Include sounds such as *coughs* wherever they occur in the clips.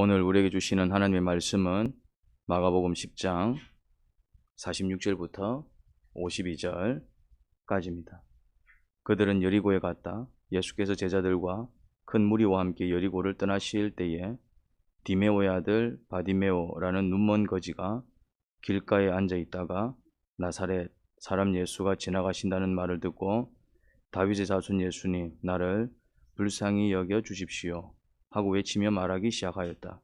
오늘 우리에게 주시는 하나님의 말씀은 마가복음 10장 46절부터 52절까지입니다. 그들은 여리고에 갔다. 예수께서 제자들과 큰 무리와 함께 여리고를 떠나실 때에 디메오의 아들 바디메오라는 눈먼 거지가 길가에 앉아 있다가 나사렛 사람 예수가 지나가신다는 말을 듣고 다윗의 자손 예수님 나를 불쌍히 여겨 주십시오 하고 외치며 말하기 시작하였다.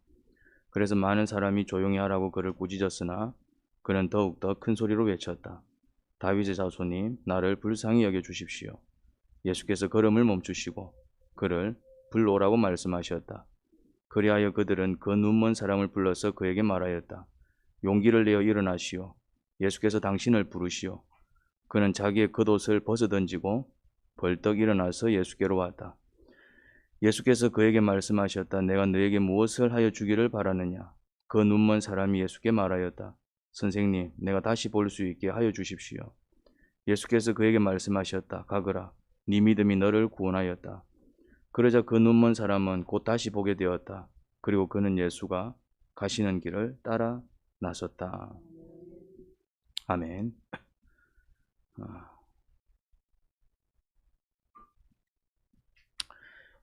그래서 많은 사람이 조용히 하라고 그를 꾸짖었으나 그는 더욱더 큰 소리로 외쳤다. 다윗의 자손님 나를 불쌍히 여겨 주십시오. 예수께서 걸음을 멈추시고 그를 불러오라고 말씀하셨다. 그리하여 그들은 그 눈먼 사람을 불러서 그에게 말하였다. 용기를 내어 일어나시오. 예수께서 당신을 부르시오. 그는 자기의 겉옷을 벗어던지고 벌떡 일어나서 예수께로 왔다. 예수께서 그에게 말씀하셨다. 내가 너에게 무엇을 하여 주기를 바라느냐? 그 눈먼 사람이 예수께 말하였다. 선생님, 내가 다시 볼 수 있게 하여 주십시오. 예수께서 그에게 말씀하셨다. 가거라. 네 믿음이 너를 구원하였다. 그러자 그 눈먼 사람은 곧 다시 보게 되었다. 그리고 그는 예수가 가시는 길을 따라 나섰다. 아멘.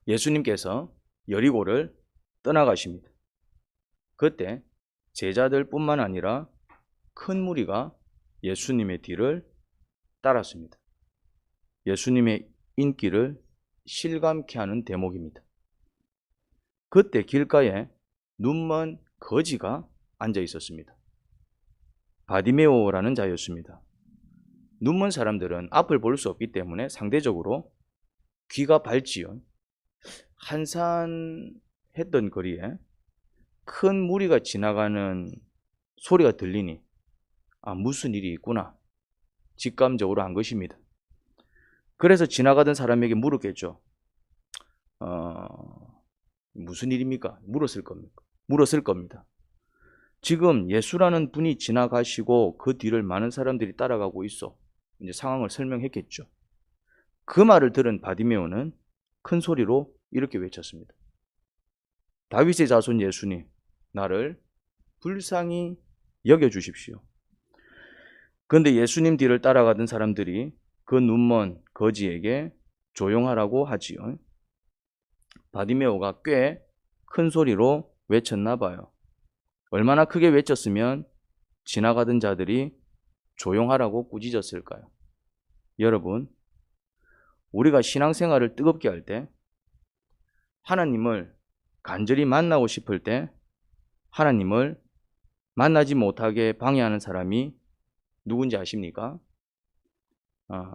예수님께서 여리고를 떠나가십니다. 그때 제자들뿐만 아니라 큰 무리가 예수님의 뒤를 따랐습니다. 예수님의 인기를 실감케 하는 대목입니다. 그때 길가에 눈먼 거지가 앉아 있었습니다. 바디메오라는 자였습니다. 눈먼 사람들은 앞을 볼 수 없기 때문에 상대적으로 귀가 밝지요. 한산했던 거리에 큰 무리가 지나가는 소리가 들리니 아 무슨 일이 있구나 직감적으로 한 것입니다. 그래서 지나가던 사람에게 물었겠죠. 어, 무슨 일입니까? 물었을 겁니까? 물었을 겁니다. 지금 예수라는 분이 지나가시고 그 뒤를 많은 사람들이 따라가고 있어. 이제 상황을 설명했겠죠. 그 말을 들은 바디메오는 큰 소리로 이렇게 외쳤습니다. 다윗의 자손 예수님, 나를 불쌍히 여겨 주십시오. 그런데 예수님 뒤를 따라가던 사람들이 그 눈먼 거지에게 조용하라고 하지요. 바디메오가 꽤 큰 소리로 외쳤나 봐요. 얼마나 크게 외쳤으면 지나가던 자들이 조용하라고 꾸짖었을까요? 여러분, 우리가 신앙생활을 뜨겁게 할 때, 하나님을 간절히 만나고 싶을 때, 하나님을 만나지 못하게 방해하는 사람이 누군지 아십니까? 아,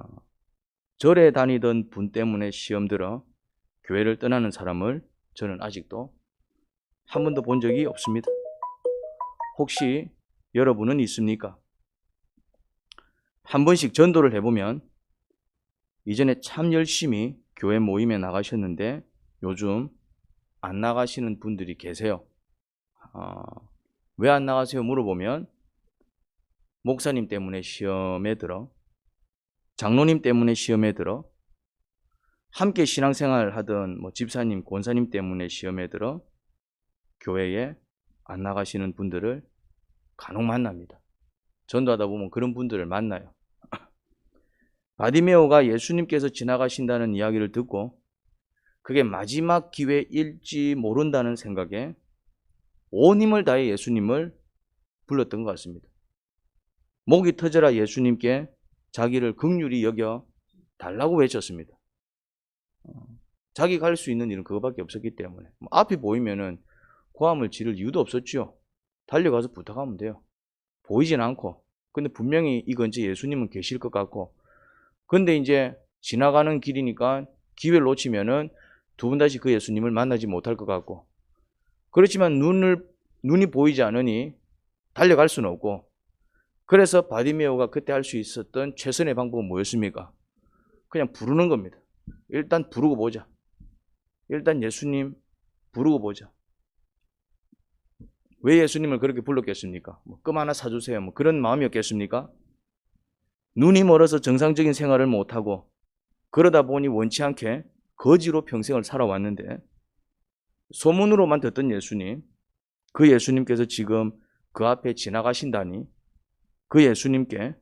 절에 다니던 분 때문에 시험 들어 교회를 떠나는 사람을 저는 아직도 한 번도 본 적이 없습니다. 혹시 여러분은 있습니까? 한 번씩 전도를 해보면 이전에 참 열심히 교회 모임에 나가셨는데 요즘 안 나가시는 분들이 계세요. 어, 왜 안 나가세요? 물어보면 목사님 때문에 시험에 들어 장로님 때문에 시험에 들어 함께 신앙생활 하던 뭐 집사님, 권사님 때문에 시험에 들어 교회에 안 나가시는 분들을 간혹 만납니다. 전도하다 보면 그런 분들을 만나요. *laughs* 바디메오가 예수님께서 지나가신다는 이야기를 듣고 그게 마지막 기회일지 모른다는 생각에 온 힘을 다해 예수님을 불렀던 것 같습니다. 목이 터져라 예수님께 자기를 극률이 여겨 달라고 외쳤습니다. 자기가 할 수 있는 일은 그거밖에 없었기 때문에 뭐 앞이 보이면은 고함을 지를 이유도 없었죠. 달려가서 부탁하면 돼요. 보이진 않고 근데 분명히 이 근처에 예수님은 계실 것 같고 근데 이제 지나가는 길이니까 기회를 놓치면은 두 번 다시 그 예수님을 만나지 못할 것 같고 그렇지만 눈을 눈이 보이지 않으니 달려갈 수는 없고 그래서 바디메오가 그때 할 수 있었던 최선의 방법은 뭐였습니까? 그냥 부르는 겁니다. 일단 부르고 보자. 일단 예수님 부르고 보자. 왜 예수님을 그렇게 불렀겠습니까? 뭐껌 하나 사주세요. 뭐 그런 마음이었겠습니까? 눈이 멀어서 정상적인 생활을 못하고 그러다 보니 원치 않게 거지로 평생을 살아왔는데 소문으로만 듣던 예수님 그 예수님께서 지금 그 앞에 지나가신다니 그 예수님께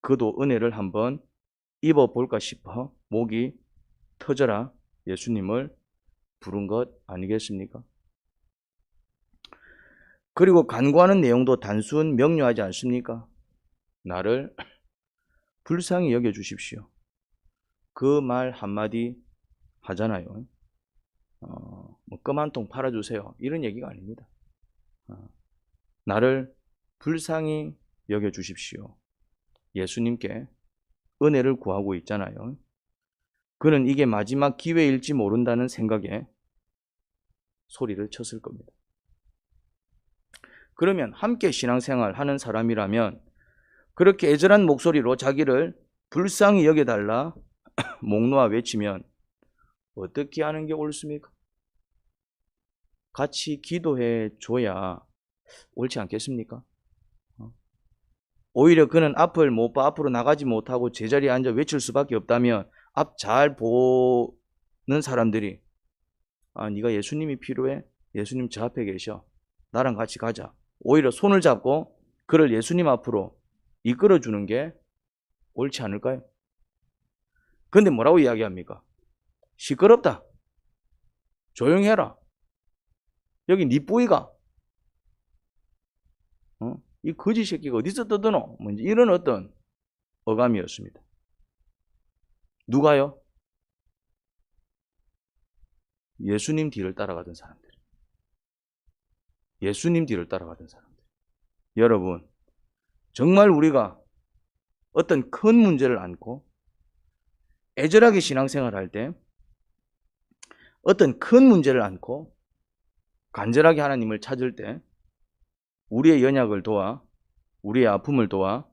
그도 은혜를 한번 입어볼까 싶어 목이 터져라 예수님을 부른 것 아니겠습니까? 그리고 간구하는 내용도 단순 명료하지 않습니까? 나를 불쌍히 여겨 주십시오. 그 말 한마디 하잖아요. 어, 뭐껌한통 팔아주세요. 이런 얘기가 아닙니다. 어, 나를 불쌍히 여겨 주십시오. 예수님께 은혜를 구하고 있잖아요. 그는 이게 마지막 기회일지 모른다는 생각에 소리를 쳤을 겁니다. 그러면 함께 신앙생활 하는 사람이라면 그렇게 애절한 목소리로 자기를 불쌍히 여겨달라 *coughs* 목 놓아 외치면 어떻게 하는 게 옳습니까? 같이 기도해 줘야 옳지 않겠습니까? 어? 오히려 그는 앞을 못 봐 앞으로 나가지 못하고 제자리에 앉아 외칠 수밖에 없다면 앞 잘 보는 사람들이 아 네가 예수님이 필요해? 예수님 저 앞에 계셔. 나랑 같이 가자. 오히려 손을 잡고 그를 예수님 앞으로 이끌어 주는 게 옳지 않을까요? 근데 뭐라고 이야기합니까? 시끄럽다. 조용해라. 여기 네 뿌이가 어? 이 거지 새끼가 어디서 떠드노? 뭐 이런 어떤 어감이었습니다. 누가요? 예수님 뒤를 따라가던 사람들. 예수님 뒤를 따라가던 사람들. 여러분, 정말 우리가 어떤 큰 문제를 안고 애절하게 신앙생활 할 때 어떤 큰 문제를 안고 간절하게 하나님을 찾을 때 우리의 연약을 도와 우리의 아픔을 도와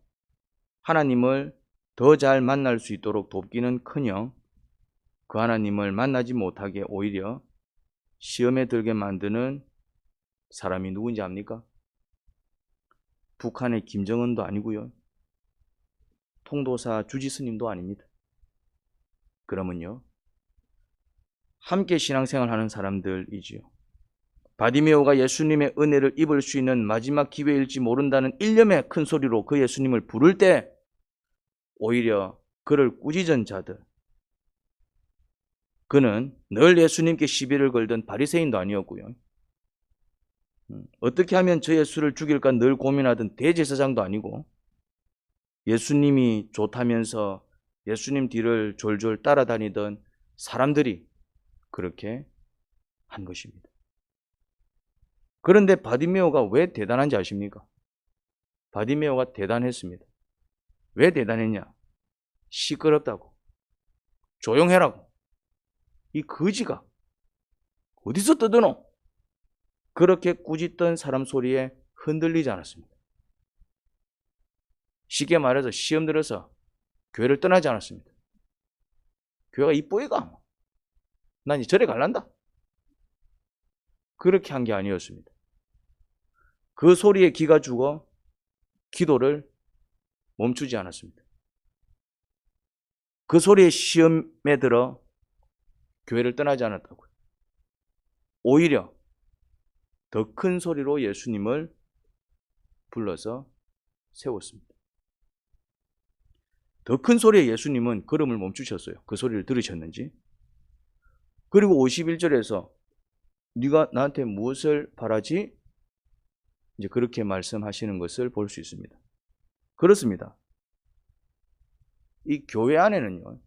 하나님을 더 잘 만날 수 있도록 돕기는 커녕 그 하나님을 만나지 못하게 오히려 시험에 들게 만드는 사람이 누군지 압니까? 북한의 김정은도 아니고요. 통도사 주지스님도 아닙니다. 그러면요. 함께 신앙생활 하는 사람들이지요. 바디메오가 예수님의 은혜를 입을 수 있는 마지막 기회일지 모른다는 일념의 큰 소리로 그 예수님을 부를 때 오히려 그를 꾸짖은 자들 그는 늘 예수님께 시비를 걸던 바리새인도 아니었고요. 음, 어떻게 하면 저 예수를 죽일까 늘 고민하던 대제사장도 아니고 예수님이 좋다면서 예수님 뒤를 졸졸 따라다니던 사람들이 그렇게 한 것입니다. 그런데 바디메오가 왜 대단한지 아십니까? 바디메오가 대단했습니다. 왜 대단했냐? 시끄럽다고. 조용해라고. 이 거지가 어디서 떠드노? 그렇게 꾸짖던 사람 소리에 흔들리지 않았습니다. 쉽게 말해서 시험 들어서 교회를 떠나지 않았습니다. 교회가 이쁘이가 난 이제 절에 갈란다. 그렇게 한 게 아니었습니다. 그 소리에 기가 죽어 기도를 멈추지 않았습니다. 그 소리에 시험에 들어 교회를 떠나지 않았다고요. 오히려 더 큰 소리로 예수님을 불러서 세웠습니다. 더 큰 소리에 예수님은 걸음을 멈추셨어요. 그 소리를 들으셨는지. 그리고 51절에서 네가 나한테 무엇을 바라지? 이제 그렇게 말씀하시는 것을 볼 수 있습니다. 그렇습니다. 이 교회 안에는요,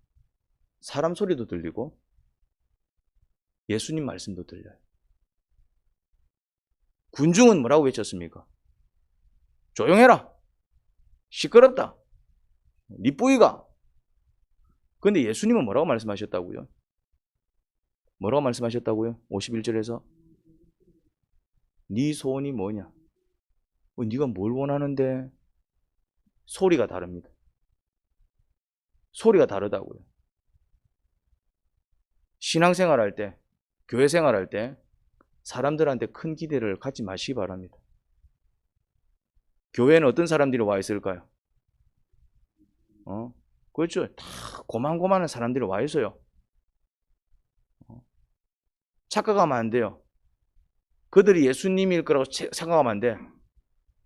사람 소리도 들리고 예수님 말씀도 들려요. 군중은 뭐라고 외쳤습니까? 조용해라. 시끄럽다. 니 뿌이가. 근데 예수님은 뭐라고 말씀하셨다고요? 뭐라고 말씀하셨다고요? 51절에서 네 소원이 뭐냐? 어, 네가 뭘 원하는데? 소리가 다릅니다. 소리가 다르다고요. 신앙생활 할 때, 교회 생활 할 때, 사람들한테 큰 기대를 갖지 마시기 바랍니다. 교회는 어떤 사람들이 와 있을까요? 어? 그렇죠. 다 고만고만한 사람들이 와 있어요. 어? 착각하면 안 돼요. 그들이 예수님일 거라고 체- 생각하면 안 돼.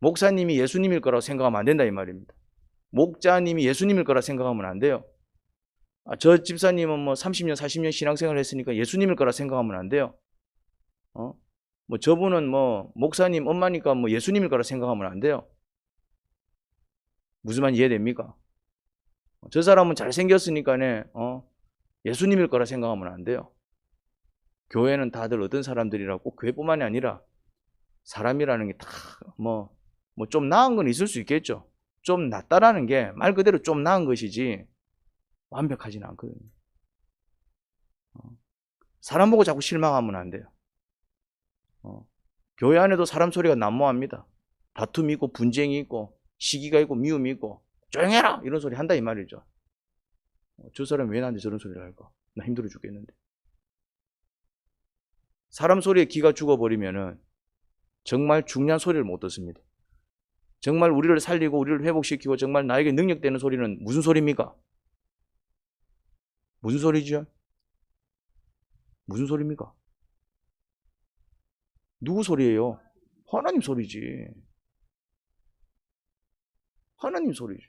목사님이 예수님일 거라고 생각하면 안 된다 이 말입니다. 목자님이 예수님일 거라 생각하면 안 돼요. 아, 저 집사님은 뭐 30년, 40년 신앙생활 했으니까 예수님일 거라 생각하면 안 돼요. 어? 뭐 저분은 뭐 목사님 엄마니까 뭐 예수님일 거라 생각하면 안 돼요. 무슨 말 이해됩니까? 저 사람은 잘생겼으니까네, 어, 예수님일 거라 생각하면 안 돼요. 교회는 다들 어떤 사람들이라 꼭 교회뿐만이 아니라 사람이라는 게 다 뭐, 뭐 좀 나은 건 있을 수 있겠죠. 좀 낫다라는 게 말 그대로 좀 나은 것이지 완벽하지는 않거든요. 어, 사람 보고 자꾸 실망하면 안 돼요. 어, 교회 안에도 사람 소리가 난무합니다. 다툼이 있고 분쟁이 있고 시기가 있고 미움이 있고 조용해라 이런 소리 한다 이 말이죠. 어, 저 사람 왜 나한테 저런 소리를 할까? 나 힘들어 죽겠는데. 사람 소리에 귀가 죽어버리면은 정말 중요한 소리를 못 듣습니다. 정말 우리를 살리고 우리를 회복시키고 정말 나에게 능력되는 소리는 무슨 소리입니까? 무슨 소리죠? 무슨 소리입니까? 누구 소리예요? 하나님 소리지. 하나님 소리지.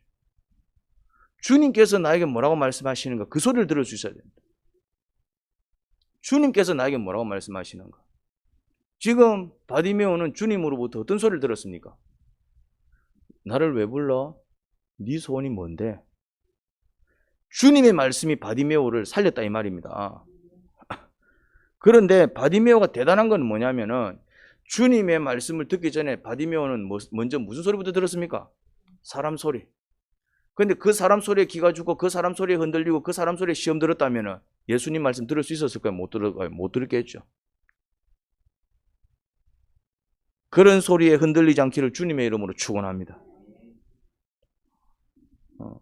주님께서 나에게 뭐라고 말씀하시는가? 그 소리를 들을 수 있어야 됩니다. 주님께서 나에게 뭐라고 말씀하시는가? 지금 바디메오는 주님으로부터 어떤 소리를 들었습니까? 나를 왜 불러? 네 소원이 뭔데? 주님의 말씀이 바디메오를 살렸다 이 말입니다. *laughs* 그런데 바디메오가 대단한 건 뭐냐면은 주님의 말씀을 듣기 전에 바디메오는 뭐- 먼저 무슨 소리부터 들었습니까? 사람 소리. 근데 그 사람 소리에 귀가 죽고 그 사람 소리에 흔들리고 그 사람 소리에 시험 들었다면은 예수님 말씀 들을 수 있었을까요? 못 들을까요? 못 들었겠죠. 그런 소리에 흔들리지 않기를 주님의 이름으로 축원합니다. 어.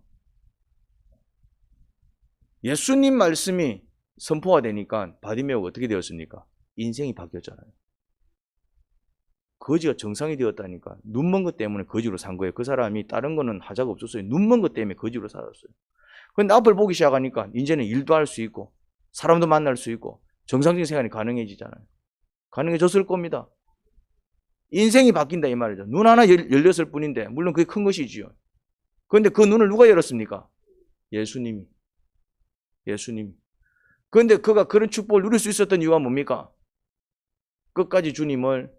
예수님 말씀이 선포가 되니까 바디메오가 어떻게 되었습니까? 인생이 바뀌었잖아요. 거지가 정상이 되었다니까 눈 먼 것 때문에 거지로 산 거예요. 그 사람이 다른 거는 하자가 없었어요. 눈 먼 것 때문에 거지로 살았어요. 근데 앞을 보기 시작하니까 이제는 일도 할 수 있고 사람도 만날 수 있고 정상적인 생활이 가능해지잖아요. 가능해졌을 겁니다. 인생이 바뀐다 이 말이죠. 눈 하나 열, 열렸을 뿐인데 물론 그게 큰 것이지요. 그런데 그 눈을 누가 열었습니까? 예수님이. 예수님이. 그런데 그가 그런 축복을 누릴 수 있었던 이유가 뭡니까? 끝까지 주님을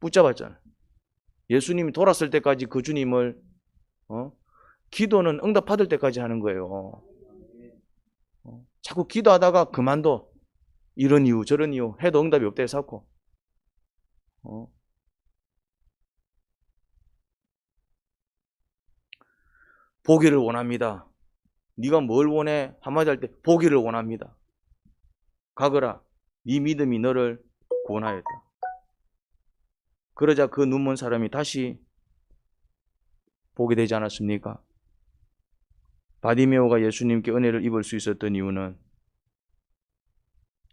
붙잡았잖아요. 예수님이 돌았을 때까지 그 주님을 어? 기도는 응답 받을 때까지 하는 거예요. 어? 자꾸 기도하다가 그만둬. 이런 이유 저런 이유 해도 응답이 없다 해서 고 어? 보기를 원합니다. 네가 뭘 원해? 한마디 할 때 보기를 원합니다. 가거라. 네 믿음이 너를 구원하였다. 그러자 그 눈먼 사람이 다시 보게 되지 않았습니까? 바디메오가 예수님께 은혜를 입을 수 있었던 이유는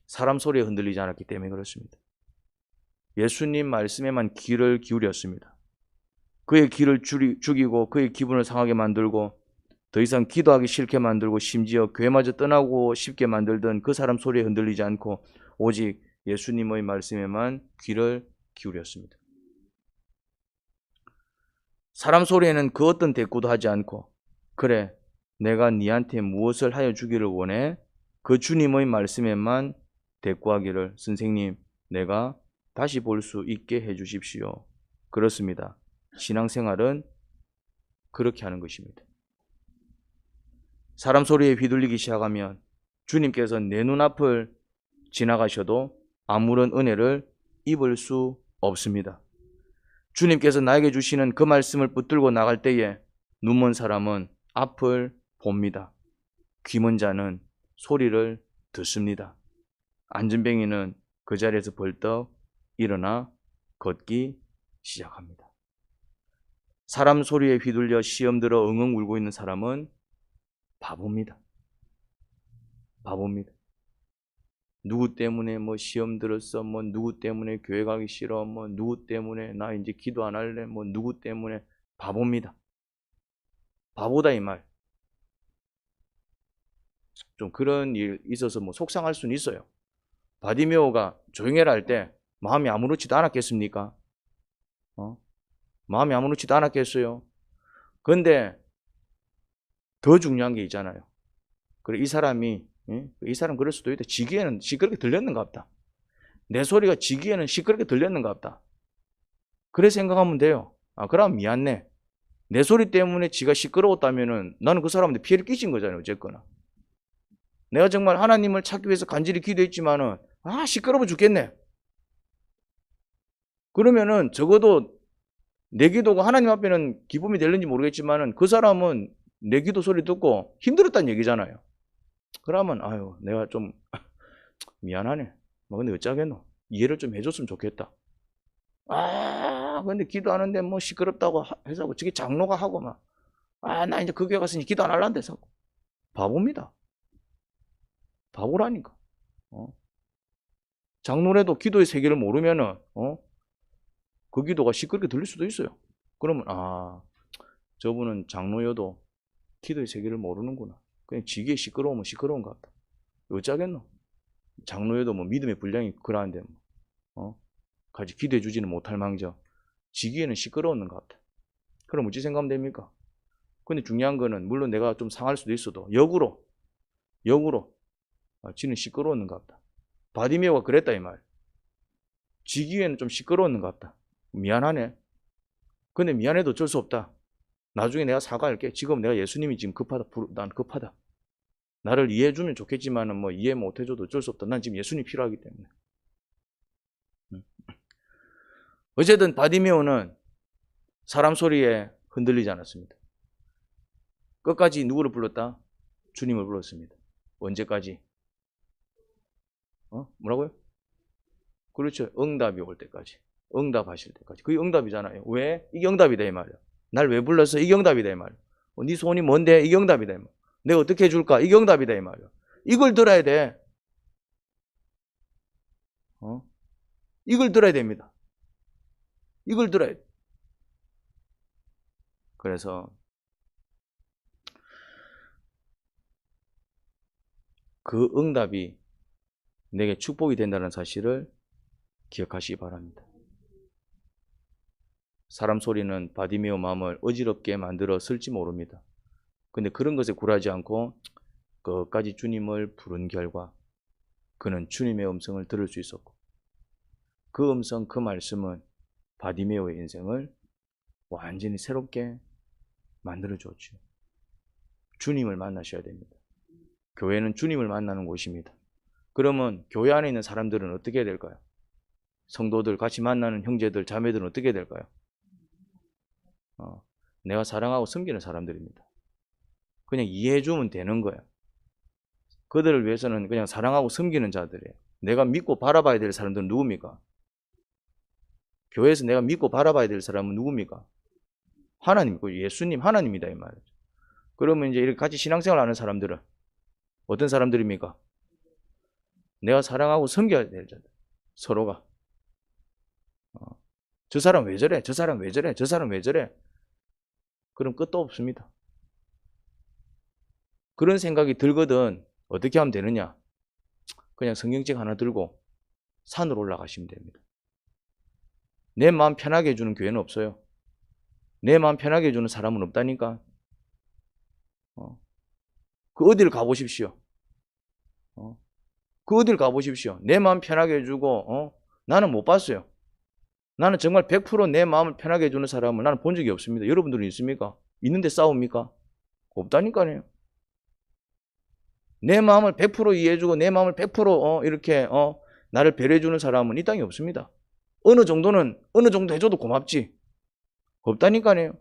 사람 소리에 흔들리지 않았기 때문에 그렇습니다. 예수님 말씀에만 귀를 기울였습니다. 그의 귀를 죽이고 그의 기분을 상하게 만들고 더 이상 기도하기 싫게 만들고 심지어 교회마저 떠나고 싶게 만들던 그 사람 소리에 흔들리지 않고 오직 예수님의 말씀에만 귀를 기울였습니다. 사람 소리에는 그 어떤 대꾸도 하지 않고 그래 내가 네한테 무엇을 하여 주기를 원해 그 주님의 말씀에만 대꾸하기를 선생님 내가 다시 볼 수 있게 해 주십시오. 그렇습니다. 신앙생활은 그렇게 하는 것입니다. 사람 소리에 휘둘리기 시작하면 주님께서 내 눈앞을 지나가셔도 아무런 은혜를 입을 수 없습니다. 주님께서 나에게 주시는 그 말씀을 붙들고 나갈 때에 눈먼 사람은 앞을 봅니다. 귀먼 자는 소리를 듣습니다. 안전뱅이는 그 자리에서 벌떡 일어나 걷기 시작합니다. 사람 소리에 휘둘려 시험 들어 엉엉 울고 있는 사람은 바보입니다. 바보입니다. 누구 때문에 뭐 시험 들었어, 뭐 누구 때문에 교회 가기 싫어, 뭐 누구 때문에 나 이제 기도 안 할래, 뭐 누구 때문에 바보입니다. 바보다 이 말. 좀 그런 일 있어서 뭐 속상할 수는 있어요. 바디메오가 조용해라 할 때 마음이 아무렇지도 않았겠습니까? 어? 마음이 아무렇지도 않았겠어요. 근데 더 중요한 게 있잖아요. 그래 이 사람이 예? 이 사람 그럴 수도 있다. 지기에는 시끄럽게 들렸는가 보다. 내 소리가 지기에는 시끄럽게 들렸는가 보다. 그래 생각하면 돼요. 아 그럼 미안해. 내 소리 때문에 지가 시끄러웠다면은 나는 그 사람한테 피해를 끼친 거잖아요. 어쨌거나. 내가 정말 하나님을 찾기 위해서 간절히 기도했지만은 아 시끄러워 죽겠네. 그러면은 적어도 내 기도가 하나님 앞에는 기쁨이 될는지 모르겠지만은 그 사람은 내 기도 소리 듣고 힘들었다는 얘기잖아요. 그러면 아유 내가 좀 *laughs* 미안하네. 뭐 근데 어쩌겠노? 이해를 좀 해줬으면 좋겠다. 아 근데 기도하는데 뭐 시끄럽다고 하- 해서 저기 장로가 하고 막 아 나 이제 그 교회 갔으니 기도 안 할란데 서 바보입니다. 바보라니까. 어? 장로라도 기도의 세계를 모르면은 어? 그 기도가 시끄럽게 들릴 수도 있어요. 그러면 아 저분은 장로여도 기도의 세계를 모르는구나. 그냥 지기에 시끄러우면 시끄러운가 보다. 어쩌겠노? 장로여도 뭐 믿음의 분량이 그러한데 뭐, 어? 같이 기도해 주지는 못할 망정 지기에는 시끄러웠는가 보다. 그럼 어찌 생각하면 됩니까? 근데 중요한 거는 물론 내가 좀 상할 수도 있어도 역으로 역으로 아, 지는 시끄러웠는가 보다. 바디메오가 그랬다 이 말. 지기에는 좀 시끄러웠는가 보다. 미안하네. 근데 미안해도 어쩔 수 없다. 나중에 내가 사과할게. 지금 내가 예수님이 지금 급하다. 난 급하다. 나를 이해해주면 좋겠지만은 뭐 이해 못해줘도 어쩔 수 없다. 난 지금 예수님이 필요하기 때문에. 음. 어쨌든 바디메오는 사람 소리에 흔들리지 않았습니다. 끝까지 누구를 불렀다? 주님을 불렀습니다. 언제까지? 어? 뭐라고요? 그렇죠. 응답이 올 때까지. 응답하실 때까지. 그게 응답이잖아요. 왜? 이게 응답이다 이 말이야. 날 왜 불렀어? 이게 응답이다 이 말이야. 어, 네 소원이 뭔데? 이게 응답이다 이 말이야. 내가 어떻게 해줄까? 이게 응답이다 이 말이야. 이걸 들어야 돼. 어? 이걸 들어야 됩니다. 이걸 들어야 돼. 그래서 그 응답이 내게 축복이 된다는 사실을 기억하시기 바랍니다. 사람 소리는 바디메오 마음을 어지럽게 만들었을지 모릅니다. 근데 그런 것에 굴하지 않고 끝까지 주님을 부른 결과 그는 주님의 음성을 들을 수 있었고 그 음성, 그 말씀은 바디메오의 인생을 완전히 새롭게 만들어 줬죠. 주님을 만나셔야 됩니다. 교회는 주님을 만나는 곳입니다. 그러면 교회 안에 있는 사람들은 어떻게 해야 될까요? 성도들 같이 만나는 형제들, 자매들은 어떻게 해야 될까요? 어, 내가 사랑하고 섬기는 사람들입니다. 그냥 이해해주면 되는 거예요. 그들을 위해서는 그냥 사랑하고 섬기는 자들이에요. 내가 믿고 바라봐야 될 사람들은 누굽니까? 교회에서 내가 믿고 바라봐야 될 사람은 누굽니까? 하나님, 그 예수님, 하나님이다 이 말이죠. 그러면 이제 이렇게 같이 신앙생활 하는 사람들은 어떤 사람들입니까? 내가 사랑하고 섬겨야 될 자들. 서로가. 어, 저 사람 왜 저래? 저 사람 왜 저래? 저 사람 왜 저래? 그럼 끝도 없습니다. 그런 생각이 들거든 어떻게 하면 되느냐? 그냥 성경책 하나 들고 산으로 올라가시면 됩니다. 내 마음 편하게 해주는 교회는 없어요. 내 마음 편하게 해주는 사람은 없다니까. 어. 그 어디를 가보십시오. 어. 그 어디를 가보십시오. 내 마음 편하게 해주고, 어? 나는 못 봤어요. 나는 정말 100%내 마음을 편하게 해주는 사람을 나는 본 적이 없습니다. 여러분들은 있습니까? 있는데 싸웁니까? 없다니까요. 내 마음을 100% 이해해주고 내 마음을 100% 어, 이렇게 어, 나를 배려해주는 사람은 이 땅에 없습니다. 어느 정도는 어느 정도 해줘도 고맙지. 없다니까요.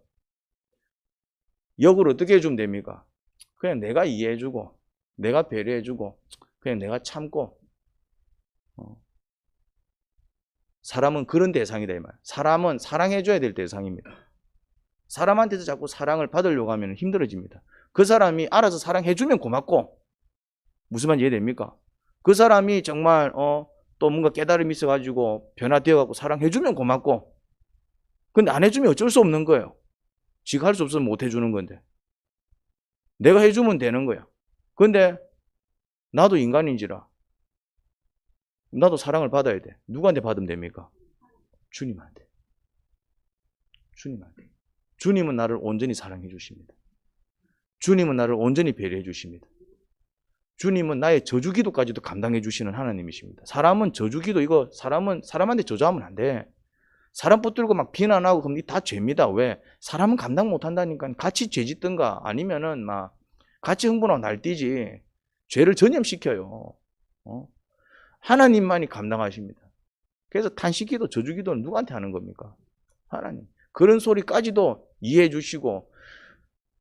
역을 어떻게 해주면 됩니까? 그냥 내가 이해해주고 내가 배려해주고 그냥 내가 참고 어. 사람은 그런 대상이다 이 말. 사람은 사랑해줘야 될 대상입니다. 사람한테서 자꾸 사랑을 받으려고 하면 힘들어집니다. 그 사람이 알아서 사랑해주면 고맙고 무슨 말인지 이해됩니까? 그 사람이 정말 어, 또 뭔가 깨달음이 있어가지고 변화되어갖고 사랑해주면 고맙고 근데 안 해주면 어쩔 수 없는 거예요. 지가 할 수 없으면 못 해주는 건데 내가 해주면 되는 거야. 근데 나도 인간인지라 나도 사랑을 받아야 돼. 누구한테 받으면 됩니까? 주님한테. 주님한테. 주님은 나를 온전히 사랑해 주십니다. 주님은 나를 온전히 배려해 주십니다. 주님은 나의 저주 기도까지도 감당해 주시는 하나님이십니다. 사람은 저주 기도 이거 사람은 사람한테 저주하면 안 돼. 사람 붙들고 막 비난하고 그럼 이다 죄입니다. 왜? 사람은 감당 못 한다니까. 같이 죄 짓든가 아니면은 막 같이 흥분하고 날뛰지. 죄를 전염시켜요. 어? 하나님만이 감당하십니다. 그래서 탄식기도 저주기도는 누구한테 하는 겁니까? 하나님. 그런 소리까지도 이해해 주시고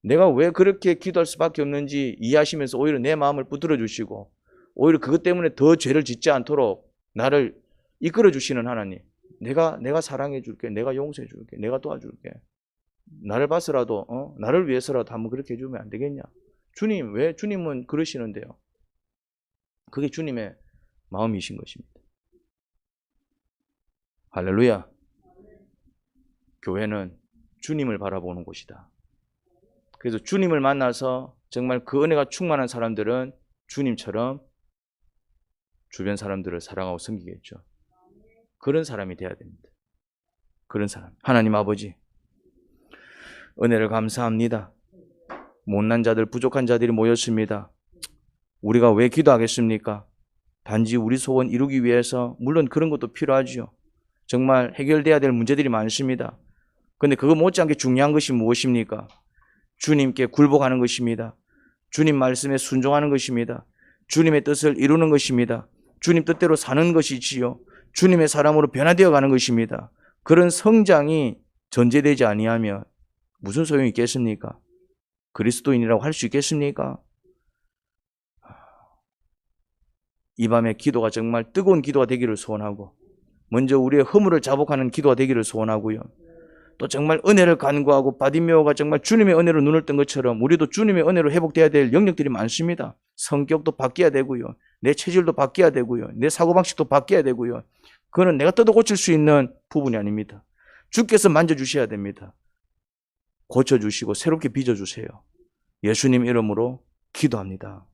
내가 왜 그렇게 기도할 수밖에 없는지 이해하시면서 오히려 내 마음을 붙들어 주시고 오히려 그것 때문에 더 죄를 짓지 않도록 나를 이끌어 주시는 하나님. 내가 내가 사랑해 줄게. 내가 용서해 줄게. 내가 도와줄게. 나를 봐서라도 어? 나를 위해서라도 한번 그렇게 해 주면 안 되겠냐? 주님 왜 주님은 그러시는데요? 그게 주님의 마음이신 것입니다. 할렐루야. 교회는 주님을 바라보는 곳이다. 그래서 주님을 만나서 정말 그 은혜가 충만한 사람들은 주님처럼 주변 사람들을 사랑하고 섬기겠죠. 그런 사람이 돼야 됩니다. 그런 사람. 하나님 아버지, 은혜를 감사합니다. 못난 자들, 부족한 자들이 모였습니다. 우리가 왜 기도하겠습니까? 단지 우리 소원 이루기 위해서, 물론 그런 것도 필요하지요. 정말 해결돼야 될 문제들이 많습니다. 근데 그거 못지않게 중요한 것이 무엇입니까? 주님께 굴복하는 것입니다. 주님 말씀에 순종하는 것입니다. 주님의 뜻을 이루는 것입니다. 주님 뜻대로 사는 것이지요. 주님의 사람으로 변화되어 가는 것입니다. 그런 성장이 전제되지 아니하면 무슨 소용이 있겠습니까? 그리스도인이라고 할 수 있겠습니까? 이 밤에 기도가 정말 뜨거운 기도가 되기를 소원하고 먼저 우리의 허물을 자복하는 기도가 되기를 소원하고요. 또 정말 은혜를 간구하고 바디메오가 정말 주님의 은혜로 눈을 뜬 것처럼 우리도 주님의 은혜로 회복돼야 될 영역들이 많습니다. 성격도 바뀌어야 되고요. 내 체질도 바뀌어야 되고요. 내 사고방식도 바뀌어야 되고요. 그거는 내가 뜯어 고칠 수 있는 부분이 아닙니다. 주께서 만져주셔야 됩니다. 고쳐주시고 새롭게 빚어주세요. 예수님 이름으로 기도합니다.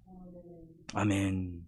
아멘.